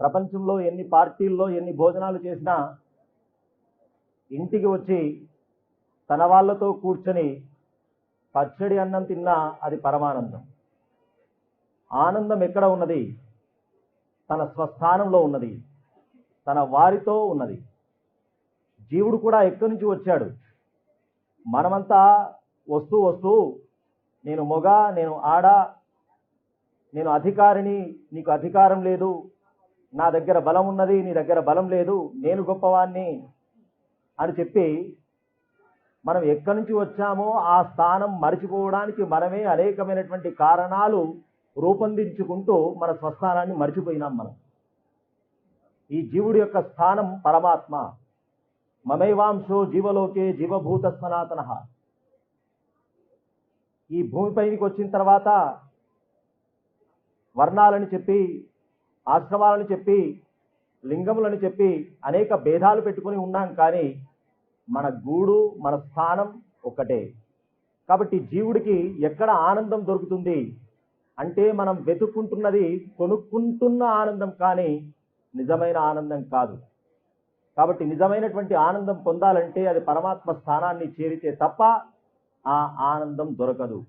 ప్రపంచంలో ఎన్ని పార్టీల్లో ఎన్ని భోజనాలు చేసినా ఇంటికి వచ్చి తన వాళ్ళతో కూర్చొని పచ్చడి అన్నం తిన్నా అది పరమానందం. ఆనందం ఎక్కడ ఉన్నది? తన స్వస్థానంలో ఉన్నది. తన వారితో ఉన్నది. జీవుడు కూడా ఎక్కడి నుంచి వచ్చాడు? మనమంతా వస్తూ వస్తూ నేను మొగ నేను ఆడ నేను అధికారిని నీకు అధికారం లేదు నా దగ్గర బలం ఉన్నది నీ దగ్గర బలం లేదు నేను గొప్పవాణ్ణి అని చెప్పి మనం ఎక్కడి నుంచి వచ్చామో ఆ స్థానం మరిచిపోవడానికి మనమే అనేకమైనటువంటి కారణాలు రూపొందించుకుంటూ మన స్వస్థానాన్ని మరిచిపోయినాం మనం. ఈ జీవుడి యొక్క స్థానం పరమాత్మ. మమైవాంశో జీవలోకే జీవభూత సనాతన ఈ భూమిపైకి వచ్చిన తర్వాత వర్ణాలని చెప్పి ఆశ్రమాలని చెప్పి లింగములని చెప్పి అనేక భేదాలు పెట్టుకొని ఉన్నాం కానీ మన గూడు మన స్థానం ఒక్కటే. కాబట్టి జీవుడికి ఎక్కడ ఆనందం దొరుకుతుంది? అంటే మనం వెతుక్కుంటున్నది కొనుక్కుంటున్న ఆనందం కానీ నిజమైన ఆనందం కాదు. కాబట్టి నిజమైనటువంటి ఆనందం పొందాలంటే అది పరమాత్మ స్థానాన్ని చేరితే తప్ప ఆ ఆనందం దొరకదు.